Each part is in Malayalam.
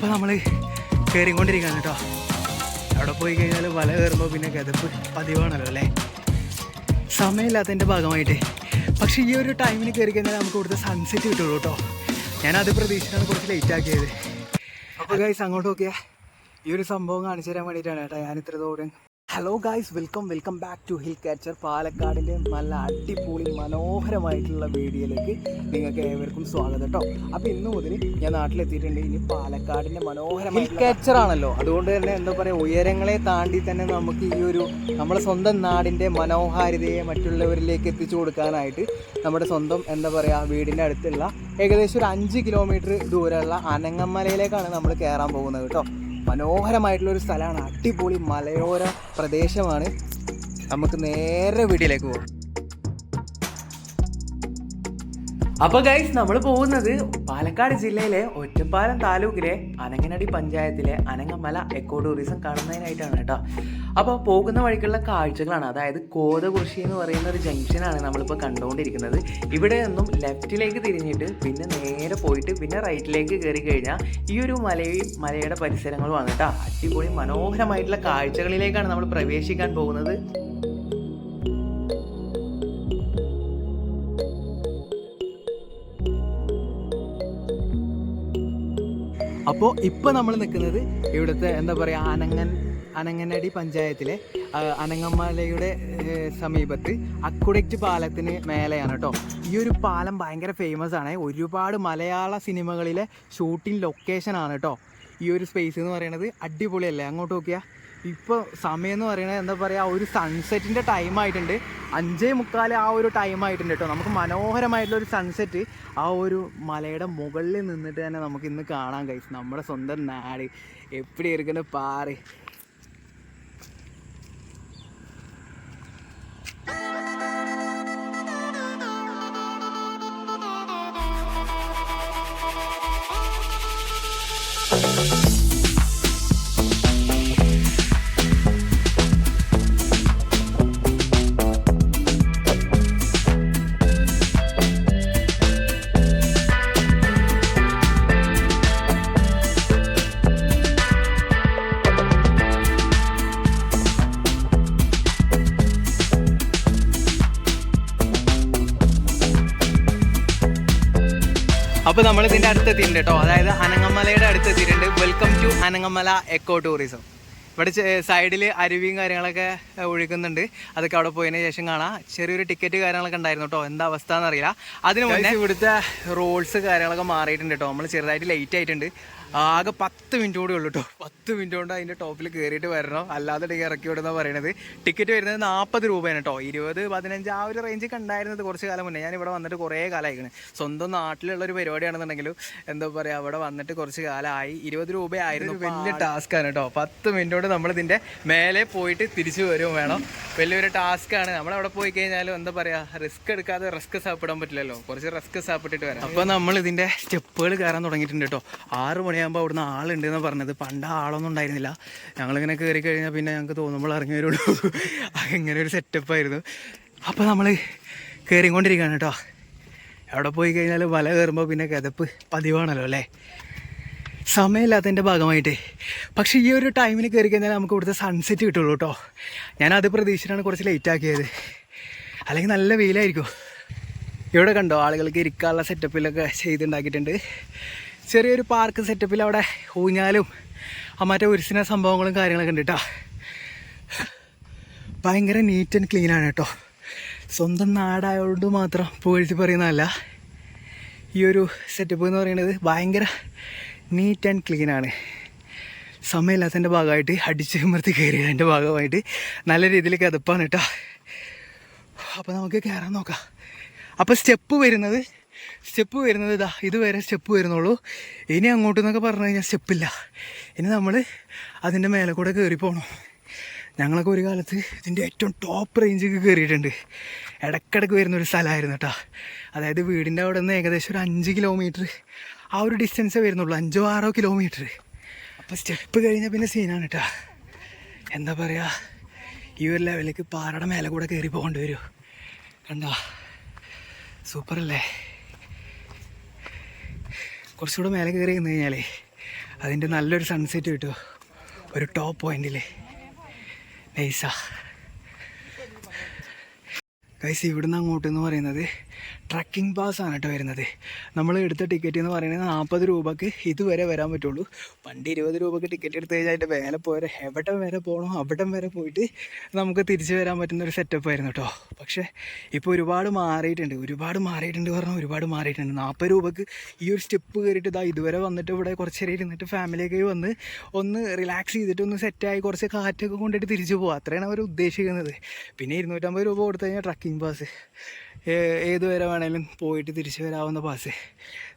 അപ്പോൾ നമ്മൾ കയറിക്കൊണ്ടിരിക്കുകയാണ് കേട്ടോ. അവിടെ പോയി കഴിഞ്ഞാൽ വല കയറുമ്പോൾ പിന്നെ കിതപ്പ് പതിവാണല്ലോ അല്ലേ? സമയമില്ലാത്തതിന്റെ ഭാഗമായിട്ട്. പക്ഷെ ഈ ഒരു ടൈമിന് കയറി കഴിഞ്ഞാൽ നമുക്ക് ഇവിടുത്തെ സൺസെറ്റ് കിട്ടുള്ളൂ കേട്ടോ. ഞാനത് പ്രതീക്ഷിച്ചാണ് കുറച്ച് ലേറ്റ് ആക്കിയത്. അപ്പോൾ ഗൈസ് അങ്ങോട്ട് നോക്കിയാൽ ഈ ഒരു സംഭവം കാണിച്ചു തരാൻ വേണ്ടിയിട്ടാണ് കേട്ടോ. ഞാൻ ഇത്ര ദൂരം hello guys welcome welcome back to hill catcher പാലക്കാടിന്റെ നല്ല അടിപൊളി മനോഹരമായിട്ടുള്ള വീഡിയോയിലേക്ക് നിങ്ങൾക്ക് ഏവർക്കും സ്വാഗതം കേട്ടോ. അപ്പോൾ ഇന്ന് മുതൽ ഞാൻ നാട്ടിലെത്തിയിട്ടുണ്ട്. ഇനി പാലക്കാടിന്റെ മനോഹരമായ ഹിൽ കാച്ചർ ആണല്ലോ. അതുകൊണ്ട് തന്നെ എന്താ പറയുക ഉയരങ്ങളെ താണ്ടി തന്നെ നമുക്ക് ഈ ഒരു നമ്മുടെ സ്വന്തം നാടിന്റെ മനോഹാരിതയെ മറ്റുള്ളവരിലേക്ക് എത്തിച്ചു കൊടുക്കാനായിട്ട് നമ്മുടെ സ്വന്തം എന്താ പറയുക വീടിന്റെ അടുത്തുള്ള ഏകദേശം ഒരു അഞ്ച് കിലോമീറ്റർ ദൂരമുള്ള അനങ്ങമലയിലേക്കാണ് നമ്മൾ കയറാൻ പോകുന്നത് കേട്ടോ. മനോഹരമായിട്ടുള്ള ഒരു സ്ഥലമാണ്. അടിപൊളി മലയോര പ്രദേശമാണ്. നമുക്ക് നേരെ വീട്ടിലേക്ക് പോകാം അപ്പൊ ഗൈസ് നമ്മൾ പോകുന്നത് പാലക്കാട് ജില്ലയിലെ ഒറ്റപ്പാലം താലൂക്കിലെ അനങ്ങനടി പഞ്ചായത്തിലെ അനങ്ങമല എക്കോ ടൂറിസം കാണുന്നതിനായിട്ടാണ് കേട്ടോ. അപ്പോൾ പോകുന്ന വഴിക്കുള്ള കാഴ്ചകളാണ്. അതായത് കോതകുറിശി എന്ന് പറയുന്ന ഒരു ജംഗ്ഷനാണ് നമ്മളിപ്പോൾ കണ്ടുകൊണ്ടിരിക്കുന്നത്. ഇവിടെ നിന്നും ലെഫ്റ്റിലേക്ക് തിരിഞ്ഞിട്ട് പിന്നെ നേരെ പോയിട്ട് പിന്നെ റൈറ്റിലേക്ക് കയറി കഴിഞ്ഞാൽ ഈ ഒരു മലയും മലയുടെ പരിസരങ്ങളുമാണ് കേട്ടോ അടിപൊളി മനോഹരമായിട്ടുള്ള കാഴ്ചകളിലേക്കാണ് നമ്മൾ പ്രവേശിക്കാൻ പോകുന്നത്. അപ്പോൾ ഇപ്പോൾ നമ്മൾ നിൽക്കുന്നത് ഇവിടുത്തെ എന്താ പറയുക അനങ്ങൻ അനങ്ങനടി പഞ്ചായത്തിലെ അനങ്ങമ്മലയുടെ സമീപത്ത് അക്കുഡക്റ്റ് പാലത്തിന് മേലെയാണ് കേട്ടോ ഈ ഒരു പാലം ഭയങ്കര ഫേമസ് ആണ്. ഒരുപാട് മലയാള സിനിമകളിലെ ഷൂട്ടിംഗ് ലൊക്കേഷൻ ആണ് കേട്ടോ ഈ ഒരു സ്പേസ് എന്ന് പറയുന്നത് അടിപൊളിയല്ലേ? അങ്ങോട്ട് നോക്കിയാൽ ഇപ്പോൾ സമയം എന്ന് പറയുന്നത് എന്താ പറയുക ഒരു സൺസെറ്റിന്റെ ടൈം ആയിട്ടുണ്ട്. അഞ്ചേ മുക്കാൽ ആ ഒരു ടൈം ആയിട്ടുണ്ട് കേട്ടോ നമുക്ക് മനോഹരമായിട്ടുള്ള ഒരു സൺസെറ്റ് ആ ഒരു മലയുടെ മുകളിൽ നിന്നിട്ട് തന്നെ നമുക്ക് ഇന്ന് കാണാൻ കഴിയും നമ്മുടെ സ്വന്തം നാട്. എപ്പിടി ഇരിക്കുന്ന പാറ്. അപ്പോൾ നമ്മൾ ഇതിന്റെ അടുത്തെത്തിയിട്ടുണ്ട് കേട്ടോ. അതായത് അനങ്ങമലയുടെ അടുത്തെത്തിയിട്ടുണ്ട്. Welcome to Anangamala eco tourism ഇവിടെ സൈഡിൽ അരുവിയും കാര്യങ്ങളൊക്കെ ഒഴുകുന്നുണ്ട് അതൊക്കെ അവിടെ പോയതിന് ശേഷം കാണാം. ചെറിയൊരു ടിക്കറ്റ് കാര്യങ്ങളൊക്കെ ഉണ്ടായിരുന്നു കേട്ടോ. എന്താ അവസ്ഥ എന്നറിയില്ല. അതിന് മുന്നേ ഇവിടുത്തെ റോൾസ് കാര്യങ്ങളൊക്കെ മാറിയിട്ടുണ്ട് കേട്ടോ. നമ്മൾ ചെറുതായിട്ട് ലേറ്റ് ആയിട്ടുണ്ട്. ആകെ പത്ത് മിനിറ്റ് കൂടി ഉള്ളൂ കേട്ടോ പത്ത് മിനിറ്റ് കൊണ്ട് അതിന്റെ ടോപ്പിൽ കയറിയിട്ട് വരണം. അല്ലാതെ ഇറക്കി വിടുന്ന പറയണത്. ടിക്കറ്റ് വരുന്നത് നാൽപ്പത് രൂപയാണ് കേട്ടോ ഇരുപത് പതിനഞ്ച് ആ ഒരു റേഞ്ച് കണ്ടായിരുന്നത് കുറച്ച് കാലം മുന്നേ. ഞാൻ ഇവിടെ വന്നിട്ട് കുറേ കാലമായിക്കണ് സ്വന്തം നാട്ടിലുള്ള ഒരു പരിപാടിയാണെന്നുണ്ടെങ്കിലും എന്താ പറയുക അവിടെ വന്നിട്ട് കുറച്ച് കാലമായി ഇരുപത് രൂപയായിരുന്നു വലിയ ടാസ്ക്കാണ് കേട്ടോ പത്ത് മിനിറ്റ് കൊണ്ട് നമ്മളിതിന്റെ മേലെ പോയിട്ട് തിരിച്ചു വരും വേണം. വലിയൊരു ടാസ്ക്കാണ് നമ്മളവിടെ പോയി കഴിഞ്ഞാലും എന്താ പറയുക റിസ്ക് എടുക്കാതെ റിസ്ക് സാപ്പിടാൻ പറ്റില്ലല്ലോ. കുറച്ച് റിസ്ക് സാപ്പിട്ടിട്ട് വരാം. അപ്പോൾ നമ്മൾ ഇതിന്റെ സ്റ്റെപ്പുകൾ കയറാൻ തുടങ്ങിയിട്ടുണ്ട് കേട്ടോ ആറ് മണിയാകുമ്പോൾ അവിടുന്ന് ആളുണ്ട് എന്ന് പറഞ്ഞത്. പണ്ട് ആളൊന്നും ഉണ്ടായിരുന്നില്ല. ഞങ്ങളിങ്ങനെ കയറി കഴിഞ്ഞാൽ പിന്നെ ഞങ്ങൾക്ക് തോന്നുമ്പോൾ ഇറങ്ങി വരുള്ളൂ. അങ്ങനെ ഒരു സെറ്റപ്പായിരുന്നു അപ്പോൾ നമ്മൾ കയറിക്കൊണ്ടിരിക്കുകയാണ് കേട്ടോ. അവിടെ പോയി കഴിഞ്ഞാൽ വല കയറുമ്പോൾ പിന്നെ കിതപ്പ് പതിവാണല്ലോ അല്ലേ? സമയമില്ലാത്തതിന്റെ ഭാഗമായിട്ട്. പക്ഷേ ഈ ഒരു ടൈമിന് കയറി കഴിഞ്ഞാൽ നമുക്ക് ഇവിടുത്തെ സൺസെറ്റ് കിട്ടുള്ളൂ കേട്ടോ. ഞാനത് പ്രതീക്ഷിച്ചാണ് കുറച്ച് ലേറ്റ് ആക്കിയത്. അല്ലെങ്കിൽ നല്ല വെയിലായിരിക്കും. ഇവിടെ കണ്ടോ ആളുകൾക്ക് ഇരിക്കാനുള്ള സെറ്റപ്പിലൊക്കെ ചെയ്തുണ്ടാക്കിയിട്ടുണ്ട്. ചെറിയൊരു പാർക്ക് സെറ്റപ്പിൽ അവിടെ ഊഞ്ഞാലും മറ്റേ ഉരുസിന സംഭവങ്ങളും കാര്യങ്ങളൊക്കെ ഉണ്ട് കേട്ടോ ഭയങ്കര നീറ്റ് ആൻഡ് ക്ലീൻ ആണ് കേട്ടോ സ്വന്തം നാടായതുകൊണ്ട് മാത്രം പുകഴ്ത്തി പറയുന്നതല്ല. ഈ ഒരു സെറ്റപ്പ് എന്ന് പറയുന്നത് ഭയങ്കര നീറ്റ് ആൻഡ് ക്ലീൻ ആണ്. സമയമില്ലാത്തതിന്റെ ഭാഗമായിട്ട് അടിച്ച് വിമർത്തി കയറിയതിന്റെ ഭാഗമായിട്ട് നല്ല രീതിയിൽ കിതപ്പാണ് കേട്ടോ അപ്പോൾ നമുക്ക് കയറാൻ നോക്കാം. അപ്പോൾ സ്റ്റെപ്പ് വരുന്നത് സ്റ്റെപ്പ് വരുന്നത് ഇതാ ഇതുവരെ സ്റ്റെപ്പ് വരുന്നുള്ളൂ. ഇനി അങ്ങോട്ട് എന്നൊക്കെ പറഞ്ഞു കഴിഞ്ഞാൽ സ്റ്റെപ്പില്ല. ഇനി നമ്മൾ അതിന്റെ മേലെ കൂടെ കയറി പോകണം ഞങ്ങളൊക്കെ ഒരു കാലത്ത് ഇതിന്റെ ഏറ്റവും ടോപ്പ് റേഞ്ചിൽ കയറിയിട്ടുണ്ട് ഇടയ്ക്കിടയ്ക്ക് വരുന്ന ഒരു സ്ഥലമായിരുന്നു കേട്ടോ അതായത് വീടിന്റെ അവിടെ നിന്ന് ഏകദേശം ഒരു അഞ്ച് കിലോമീറ്റർ ആ ഒരു ഡിസ്റ്റൻസേ വരുന്നുള്ളൂ. അഞ്ചോ ആറോ കിലോമീറ്റർ അപ്പോൾ സ്റ്റെപ്പ് കഴിഞ്ഞാൽ പിന്നെ സീനാണ് കേട്ടോ എന്താ പറയുക ഈ ഒരു ലെവലിലേക്ക് പാറയുടെ മേലെ കൂടെ കയറി പോകേണ്ടി വരും. കണ്ടോ? സൂപ്പറല്ലേ? കുറച്ചുകൂടെ മേലെ കയറി നിന്ന് കഴിഞ്ഞാലേ അതിന്റെ നല്ലൊരു സൺസെറ്റ് കിട്ടും. ഒരു ടോപ്പ് പോയിന്റിൽ നൈസാ കൈസ് ഇവിടുന്ന് അങ്ങോട്ടെന്ന് പറയുന്നത് ട്രക്കിംഗ് പാസ് ആണ് കേട്ടോ വരുന്നത്. നമ്മൾ എടുത്ത ടിക്കറ്റ് എന്ന് പറയുന്നത് നാൽപ്പത് രൂപക്ക് ഇതുവരെ വരാൻ പറ്റുള്ളൂ. പണ്ട് ഇരുപത് രൂപക്ക് ടിക്കറ്റ് എടുത്ത് കഴിഞ്ഞാൽ അതിന്റെ വേല പോരെ എവിടെ വരെ പോകണോ അവിടം വരെ പോയിട്ട് നമുക്ക് തിരിച്ചു വരാൻ പറ്റുന്ന ഒരു സെറ്റപ്പ് ആയിരുന്നു കേട്ടോ പക്ഷേ ഇപ്പോൾ ഒരുപാട് മാറിയിട്ടുണ്ട്. ഒരുപാട് മാറിയിട്ടുണ്ട് പറഞ്ഞാൽ ഒരുപാട് മാറിയിട്ടുണ്ട്. നാൽപ്പത് രൂപക്ക് ഈ ഒരു സ്റ്റെപ്പ് കയറിയിട്ട് ഇതാ ഇതുവരെ വന്നിട്ട് ഇവിടെ കുറച്ച് നേരം ഇരുന്നിട്ട് ഫാമിലിയൊക്കെ വന്ന് ഒന്ന് റിലാക്സ് ചെയ്തിട്ട് ഒന്ന് സെറ്റായി കുറച്ച് കാറ്റൊക്കെ കൊണ്ടിട്ട് തിരിച്ചു പോകാം അത്രയാണ് അവർ ഉദ്ദേശിക്കുന്നത്. പിന്നെ ഇരുന്നൂറ്റമ്പത് രൂപ കൊടുത്തു കഴിഞ്ഞാൽ ട്രക്കിംഗ് പാസ് ഏത് വരെ വേണേലും പോയിട്ട് തിരിച്ചു വരാവുന്ന പാസ്.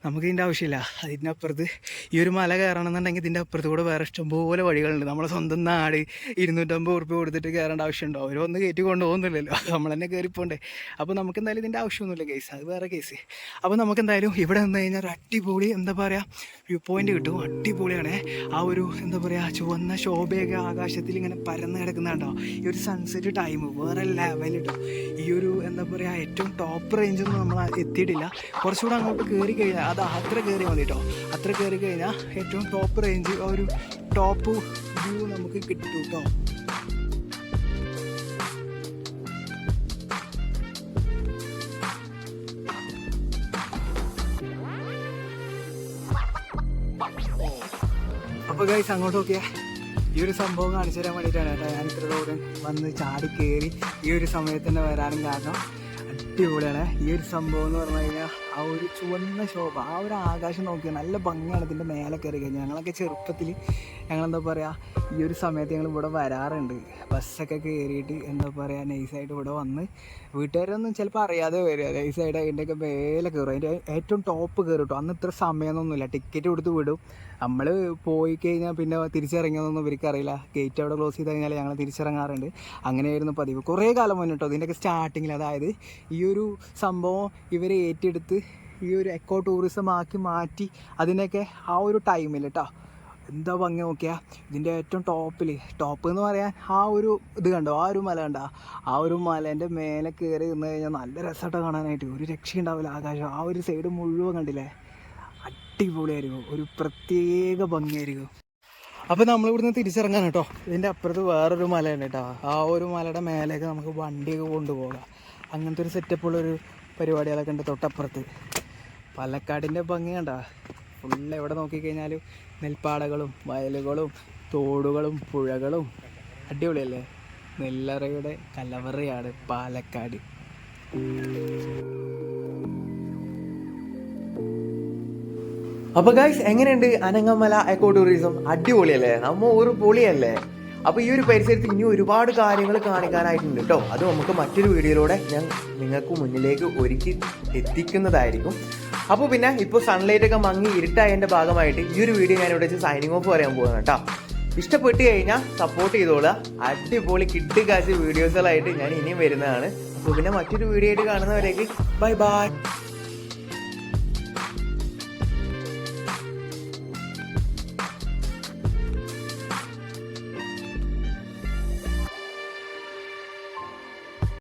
നമുക്ക് ഇതിന്റെ ആവശ്യമില്ല. അതിന്റെ അപ്പുറത്ത് ഈ ഒരു മല കയറണമെന്നുണ്ടെങ്കിൽ ഇതിന്റെ അപ്പുറത്ത് കൂടെ വേറെ ഇഷ്ടംപോലെ വഴികളുണ്ട്. നമ്മളെ സ്വന്തം നാട് ഇരുന്നൂറ്റമ്പത് ഉറുപ്പ്യ കൊടുത്തിട്ട് കയറേണ്ട ആവശ്യമുണ്ടോ? അവരൊന്ന് കയറ്റി കൊണ്ടുപോകുന്നില്ലല്ലോ. നമ്മൾ തന്നെ കയറിപ്പോണ്ടേ. അപ്പോൾ നമുക്ക് എന്തായാലും ഇതിന്റെ ആവശ്യമൊന്നുമില്ല കേസ് അത് വേറെ കേസ് അപ്പോൾ നമുക്ക് എന്തായാലും ഇവിടെ നിന്ന് കഴിഞ്ഞാൽ ഒരു അടിപൊളി എന്താ പറയുക വ്യൂ പോയിന്റ് കിട്ടും. അടിപൊളിയാണ്. ആ ഒരു എന്താ പറയുക ചുവന്ന ശോഭയൊക്കെ ആകാശത്തിൽ ഇങ്ങനെ പരന്ന് കിടക്കുന്നുണ്ടോ? ഈ ഒരു സൺസെറ്റ് ടൈം വേറെ ലെവൽ കിട്ടും ഈ ഒരു എന്താ പറയുക ഏറ്റവും ടോപ്പ് റേഞ്ചൊന്നും നമ്മൾ എത്തിയിട്ടില്ല. കുറച്ചുകൂടെ അങ്ങോട്ട് കയറി കഴിഞ്ഞാൽ അത് അത്ര കയറി മതി കേട്ടോ അത്ര കയറി കഴിഞ്ഞാൽ ഏറ്റവും ടോപ്പ് റേഞ്ച് ഒരു ടോപ്പ് വ്യൂ നമുക്ക് കിട്ടും കേട്ടോ അപ്പോൾ ഗൈസ് അങ്ങോട്ട് നോക്കിയാൽ ഈ ഒരു സംഭവം കാണിച്ചു തരാൻ വേണ്ടിയിട്ടാണ് കേട്ടോ ഞാൻ ഇത്ര ദൂരം വന്ന് ചാടി കയറി ഈ ഒരു സമയത്ത് തന്നെ വരാനും കാരണം. അടിപൊളിയാണ്. ഈ ഒരു സംഭവം എന്ന് പറഞ്ഞു കഴിഞ്ഞാൽ ചുവന്ന ശോഭ. ആ ഒരു ആകാശം നോക്കി നല്ല ഭംഗിയാണ് ഇതിന്റെ മേലെ കയറി കഴിഞ്ഞാൽ ഞങ്ങളൊക്കെ ചെറുപ്പത്തിൽ ഞങ്ങളെന്താ പറയുക ഈ ഒരു സമയത്ത് ഞങ്ങൾ ഇവിടെ വരാറുണ്ട്. ബസ്സൊക്കെ കയറിയിട്ട് എന്താ പറയുക നൈസായിട്ട് ഇവിടെ വന്ന് വീട്ടുകാരൊന്നും ചിലപ്പോൾ അറിയാതെ വരിക. നൈസായിട്ട് അതിന്റെയൊക്കെ മേലെ കയറും അതിന്റെ ഏറ്റവും ടോപ്പ് കയറി കേട്ടോ അന്ന് ഇത്ര സമയമൊന്നുമില്ല. ടിക്കറ്റ് കൊടുത്ത് വിടും. നമ്മൾ പോയി കഴിഞ്ഞാൽ പിന്നെ തിരിച്ചിറങ്ങിയതൊന്നും ഇവർക്ക് അറിയില്ല. ഗേറ്റ് അവിടെ ക്ലോസ് ചെയ്ത് കഴിഞ്ഞാൽ ഞങ്ങൾ തിരിച്ചിറങ്ങാറുണ്ട്. അങ്ങനെയായിരുന്നു പതിവ്. കുറേ കാലം മുന്നിട്ടോ ഇതിന്റെയൊക്കെ സ്റ്റാർട്ടിങ്ങിൽ അതായത് ഈ ഒരു സംഭവം ഇവർ ഏറ്റെടുത്ത് ഈ ഒരു എക്കോ ടൂറിസം ആക്കി മാറ്റി അതിനൊക്കെ ആ ഒരു ടൈമിൽ കേട്ടോ എന്താ ഭംഗി നോക്കിയാൽ ഇതിന്റെ ഏറ്റവും ടോപ്പിൽ ടോപ്പ് എന്ന് പറയാൻ ആ ഒരു ഇത് കണ്ടോ? ആ ഒരു മല കണ്ടോ? ആ ഒരു മലേന്റെ മേലെ കയറി നിന്ന് കഴിഞ്ഞാൽ നല്ല രസമായിട്ട് കാണാനായിട്ട്. ഒരു രക്ഷയുണ്ടാവില്ല ആകാശം. ആ ഒരു സൈഡ് മുഴുവൻ കണ്ടില്ലേ? അടിപൊളിയായിരിക്കും. ഒരു പ്രത്യേക ഭംഗിയായിരിക്കും. അപ്പോൾ നമ്മൾ ഇവിടുന്ന് തിരിച്ചിറങ്ങാൻ കേട്ടോ ഇതിന്റെ അപ്പുറത്ത് വേറൊരു മലയുണ്ട് കേട്ടോ ആ ഒരു മലയുടെ മേലേക്ക് നമുക്ക് വണ്ടിയൊക്കെ കൊണ്ടുപോകാം. അങ്ങനത്തെ ഒരു സെറ്റപ്പുള്ളൊരു പരിപാടികളൊക്കെ ഉണ്ട് തൊട്ടപ്പുറത്ത്. പാലക്കാടിന്റെ ഭംഗി കണ്ട. ഫുള്ള് എവിടെ നോക്കിക്കഴിഞ്ഞാലും നെൽപ്പാടകളും വയലുകളും തോടുകളും പുഴകളും അടിപൊളിയല്ലേ? നെല്ലറയുടെ കലവറയാണ് പാലക്കാട്. അപ്പൊ ഗൈസ് എങ്ങനെയുണ്ട് അനങ്ങമല എക്കോ ടൂറിസം അടിപൊളിയല്ലേ? നമ്മ ഒരു പൊളിയല്ലേ? അപ്പൊ ഈ ഒരു പരിസരത്ത് ഇനി ഒരുപാട് കാര്യങ്ങൾ കാണിക്കാനായിട്ടുണ്ട് കേട്ടോ. അത് നമുക്ക് മറ്റൊരു വീഡിയോയിലൂടെ ഞാൻ നിങ്ങൾക്ക് മുന്നിലേക്ക് ഒരുക്കി എത്തിക്കുന്നതായിരിക്കും. അപ്പോൾ പിന്നെ ഇപ്പോൾ സൺലൈറ്റ് ഒക്കെ മങ്ങി ഇരുട്ടായതിന്റെ ഭാഗമായിട്ട് ഈ ഒരു വീഡിയോ ഞാൻ ഇവിടെ വെച്ച് സൈനിങ് ഓഫ് പറയാൻ പോകുന്നത് കേട്ടോ. ഇഷ്ടപ്പെട്ട് കഴിഞ്ഞാൽ സപ്പോർട്ട് ചെയ്തോളുക. അടിപൊളി കിട്ട് കാശ് വീഡിയോസുകളായിട്ട് ഞാൻ ഇനിയും വരുന്നതാണ്. അപ്പോൾ പിന്നെ മറ്റൊരു വീഡിയോ ആയിട്ട് കാണുന്നവരേക്ക് ബൈ ബൈ